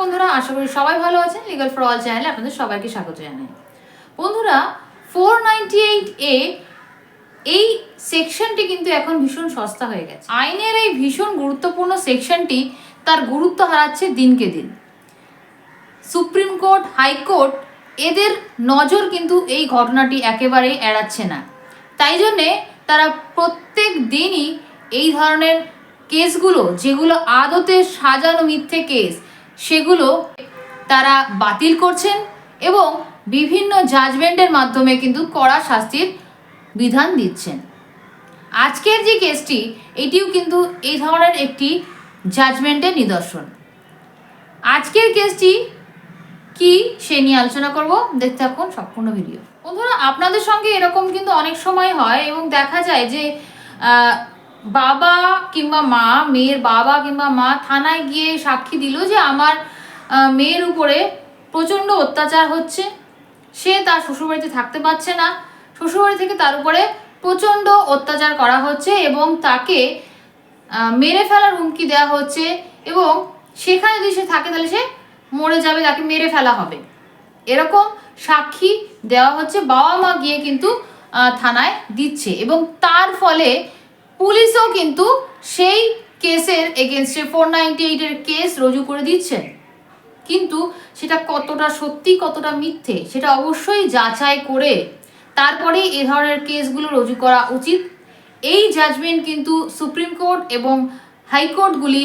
বন্ধুরা, আশা করি সবাই ভালো আছেন। লিগাল ফর অল চ্যানেলে আপনাদের সবাইকে স্বাগত জানাই। বন্ধুরা ফোর এইট এ এই সেকশনটি কিন্তু এখন ভীষণ সস্তা হয়ে গেছে। আইনের এই ভীষণ গুরুত্বপূর্ণ সেকশনটি তার গুরুত্ব হারাচ্ছে দিনকে দিন। সুপ্রিম কোর্ট হাইকোর্ট এদের নজর কিন্তু এই ঘটনাটি একেবারেই এড়াচ্ছে না। তাই জন্যে তারা প্রত্যেক দিনই এই ধরনের কেসগুলো, যেগুলো আদতে সাজানো মিথ্যে কেস সেগুলো তারা বাতিল করছেন এবং বিভিন্ন জাজমেন্টের মাধ্যমে কিন্তু কড়া শাস্তির বিধান দিচ্ছেন। আজকের যে কেসটি এটিও কিন্তু এই ধরনের একটি জাজমেন্টের নিদর্শন। আজকের কেসটি কি সে নিয়ে আলোচনা করব, দেখতে থাকুন সম্পূর্ণ ভিডিও বন্ধুরা, আপনাদের সঙ্গে এরকম কিন্তু অনেক সময় হয় এবং দেখা যায় যে বাবা কিংবা মা, মেয়ের বাবা কিংবা মা থানায় গিয়ে সাক্ষী দিল যে আমার মেয়ের উপরে প্রচণ্ড অত্যাচার হচ্ছে। সে তার শ্বশুরবাড়িতে থাকতে পারছে না। শ্বশুরবাড়ি থেকে তার উপরে প্রচণ্ড অত্যাচার করা হচ্ছে এবং তাকে মেরে ফেলার হুমকি দেওয়া হচ্ছে এবং সেখানে যদি সে থাকে তাহলে সে মরে যাবে, তাকে মেরে ফেলা হবে। এরকম সাক্ষী দেওয়া হচ্ছে, বাবা মা গিয়ে কিন্তু থানায় দিচ্ছে এবং তার ফলে পুলিশও কিন্তু সেই কেসের এগেনস্টে ফোর নাইনটি এইটের কেস রুজু করে দিচ্ছেন কিন্তু সেটা কতটা সত্যি, কতটা মিথ্যে, সেটা অবশ্যই যাচাই করে তারপরেই এ ধরনের কেসগুলো রুজু করা উচিত। এই জাজমেন্ট কিন্তু সুপ্রিম কোর্ট এবং হাইকোর্টগুলি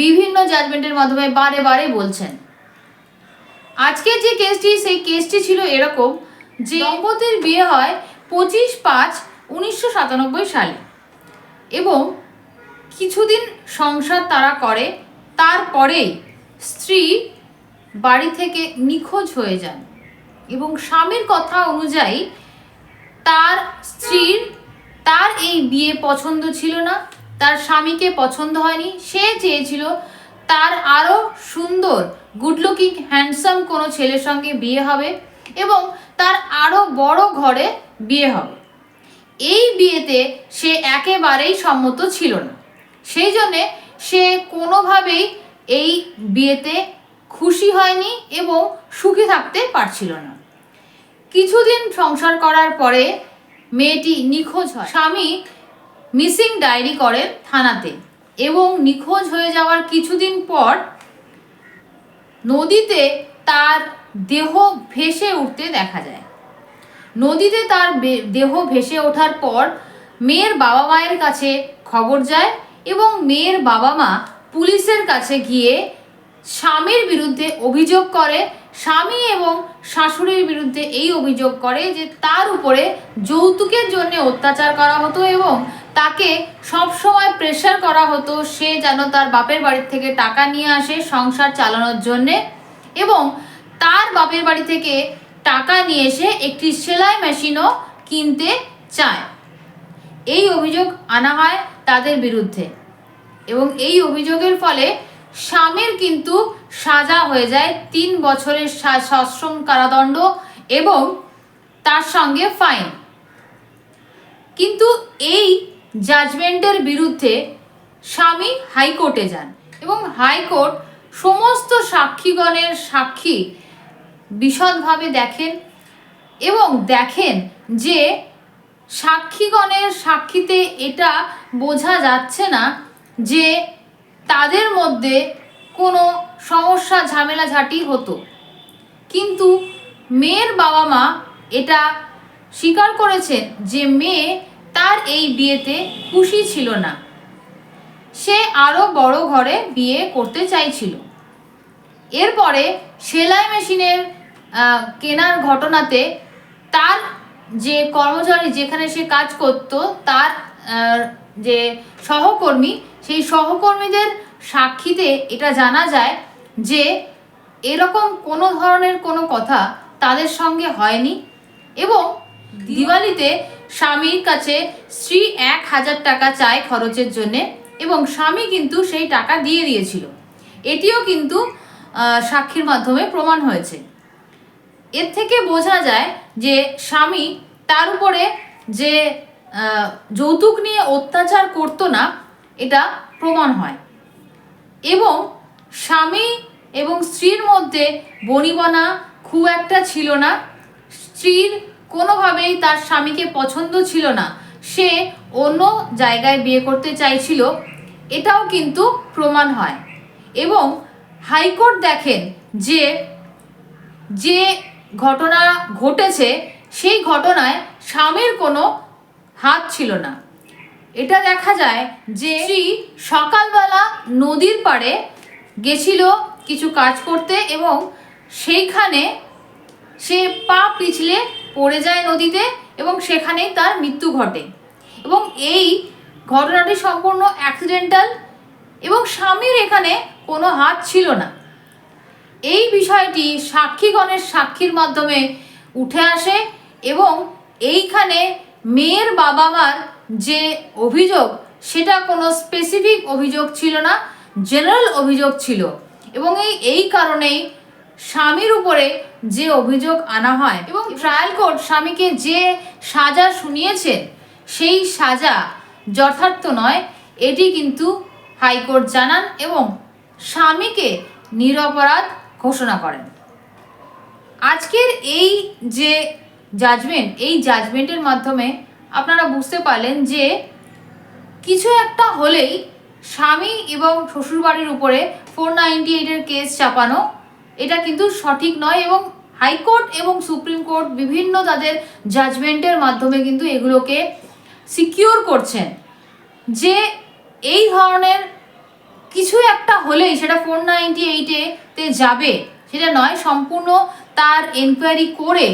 বিভিন্ন জাজমেন্টের মাধ্যমে বারে বারে বলছেন। আজকের যে কেসটি সেই কেসটি ছিল এরকম যে দম্পতির বিয়ে হয় পঁচিশ পাঁচ উনিশশো সাতানব্বই সালে। এবং কিছুদিন সংসার তারা করে, তারপরেই স্ত্রী বাড়ি থেকে নিখোঁজ হয়ে যান এবং স্বামীর কথা অনুযায়ী তার স্ত্রীর, তার এই বিয়ে পছন্দ ছিল না, তার স্বামীকে পছন্দ হয়নি, সে চেয়েছিল তার আরও সুন্দর গুড লুকিং হ্যান্ডসাম কোনো ছেলের সঙ্গে বিয়ে হবে এবং তার আরও বড় ঘরে বিয়ে হবে। এই বিয়েতে সে একেবারেই সম্মত ছিল না। সেই জন্যে সে কোনোভাবেই এই বিয়েতে খুশি হয়নি এবং সুখী থাকতে পারছিল না। কিছুদিন সংসার করার পরে মেয়েটি নিখোঁজ হয়। স্বামী মিসিং ডায়েরি করেন থানাতে এবং নিখোঁজ হয়ে যাওয়ার কিছুদিন পর নদীতে তার দেহ ভেসে উঠতে দেখা যায়। নদীতে তার দেহ ভেসে ওঠার পর মেয়ের বাবা মায়ের কাছে খবর যায় এবং মেয়ের বাবা মা পুলিশের কাছে গিয়ে স্বামীর বিরুদ্ধে অভিযোগ করে। স্বামী এবং শাশুড়ির বিরুদ্ধে এই অভিযোগ করে যে তার উপরে যৌতুকের জন্য অত্যাচার করা হতো এবং তাকে সব সময় প্রেশার করা হতো সে যেন তার বাপের বাড়ির থেকে টাকা নিয়ে আসে সংসার চালানোর জন্যে এবং তার বাপের বাড়ি থেকে টাকা নিয়ে এসে একটি সেলাই মেশিনও কিনতে চায়। এই অভিযোগ আনা হয় তাদের বিরুদ্ধে এবং এই অভিযোগের ফলে স্বামীর কিন্তু সাজা হয়ে যায় তিন বছরের সশ্রম কারাদণ্ড এবং তার সঙ্গে ফাইন। কিন্তু এই জাজমেন্টের বিরুদ্ধে স্বামী হাইকোর্টে যান এবং হাইকোর্ট সমস্ত সাক্ষীগণের সাক্ষী বিশদভাবে দেখেন এবং দেখেন যে সাক্ষীগণের সাক্ষীতে এটা বোঝা যাচ্ছে না যে তাদের মধ্যে কোনো সমস্যা, ঝামেলা, ঝাঁটি হতো। কিন্তু মেয়ের বাবা মা এটা স্বীকার করেছেন যে মেয়ে তার এই বিয়েতে খুশি ছিল না। সে আরও বড় ঘরে বিয়ে করতে চাইছিল। এরপরে সেলাই মেশিনের কেনার ঘটনাতে তার যে কর্মচারী যেখানে সে কাজ করত, তার যে সহকর্মী, সেই সহকর্মীদের সাক্ষীতে এটা জানা যায় যে এরকম কোনো ধরনের কোনো কথা তাদের সঙ্গে হয়নি এবং দিওয়ালিতে স্বামীর কাছে স্ত্রী এক হাজার টাকা চায় খরচের জন্যে এবং স্বামী কিন্তু সেই টাকা দিয়ে দিয়েছিল। এটিও কিন্তু সাক্ষীর মাধ্যমে প্রমাণ হয়েছে। এর থেকে বোঝা যায় যে স্বামী তার উপরে যে যৌতুক নিয়ে অত্যাচার করতো না, এটা প্রমাণ হয়। এবং স্বামী এবং স্ত্রীর মধ্যে বনিবনা খুব একটা ছিল না। স্ত্রীর কোনোভাবেই তার স্বামীকে পছন্দ ছিল না। সে অন্য জায়গায় বিয়ে করতে চাইছিল। এটাও কিন্তু প্রমাণ হয়। এবং হাইকোর্ট দেখেন যে যে ঘটনা ঘটেছে, সেই ঘটনায় স্বামীর কোনো হাত ছিল না। এটা দেখা যায় যে স্ত্রী সকালবেলা নদীর পাড়ে গেছিল কিছু কাজ করতে এবং সেইখানে সে পা পিছলে পড়ে যায় নদীতে এবং সেখানেই তার মৃত্যু ঘটে। এবং এই ঘটনাটি সম্পূর্ণ অ্যাক্সিডেন্টাল এবং স্বামীর এখানে কোনো হাত ছিল না। এই বিষয়টি সাক্ষীগণের সাক্ষীর মাধ্যমে উঠে আসে এবং এইখানে মেয়ের বাবা মার যে অভিযোগ সেটা কোনো স্পেসিফিক অভিযোগ ছিল না জেনারেল অভিযোগ ছিল। এবং এই এই কারণেই স্বামীর উপরে যে অভিযোগ আনা হয় এবং ট্রায়াল কোর্ট স্বামীকে যে সাজা শুনিয়েছেন সেই সাজা যথার্থ নয় এটি কিন্তু হাইকোর্ট জানান এবং স্বামীকে নিরপরাধ ঘোষণা করেন। আজকের এই যে জাজমেন্ট এই জাজমেন্টের মাধ্যমে আপনারা বুঝতে পারলেন যে কিছু একটা হলেই স্বামী এবং শ্বশুরবাড়ির উপরে ফোর নাইনটি এইটের কেস চাপানো, এটা কিন্তু সঠিক নয় এবং হাইকোর্ট এবং সুপ্রিম কোর্ট বিভিন্ন তাদের জাজমেন্টের মাধ্যমে কিন্তু এগুলোকে সিকিওর করছেন যে এই ধরনের কিছু একটা হলেই সেটা ফোর নাইনটি এইটেতে যাবে। সেটা নয়, সম্পূর্ণ তার এনকোয়ারি করে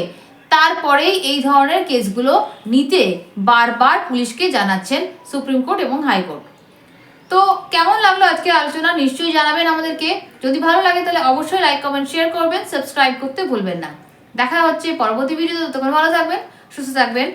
তারপরেই এই ধরনের কেসগুলো নিতে বারবার পুলিশকে জানাচ্ছেন সুপ্রিম কোর্ট এবং হাইকোর্ট। তো কেমন লাগল আজকে আলোচনা? নিশ্চয়ই জানাবেন আমাদেরকে। যদি ভালো লাগে তাহলে অবশ্যই লাইক কমেন্ট শেয়ার করবেন। সাবস্ক্রাইব করতে ভুলবেন না। দেখা হচ্ছে পরবর্তী ভিডিওতে ততক্ষণ ভালো থাকবেন, সুস্থ থাকবেন।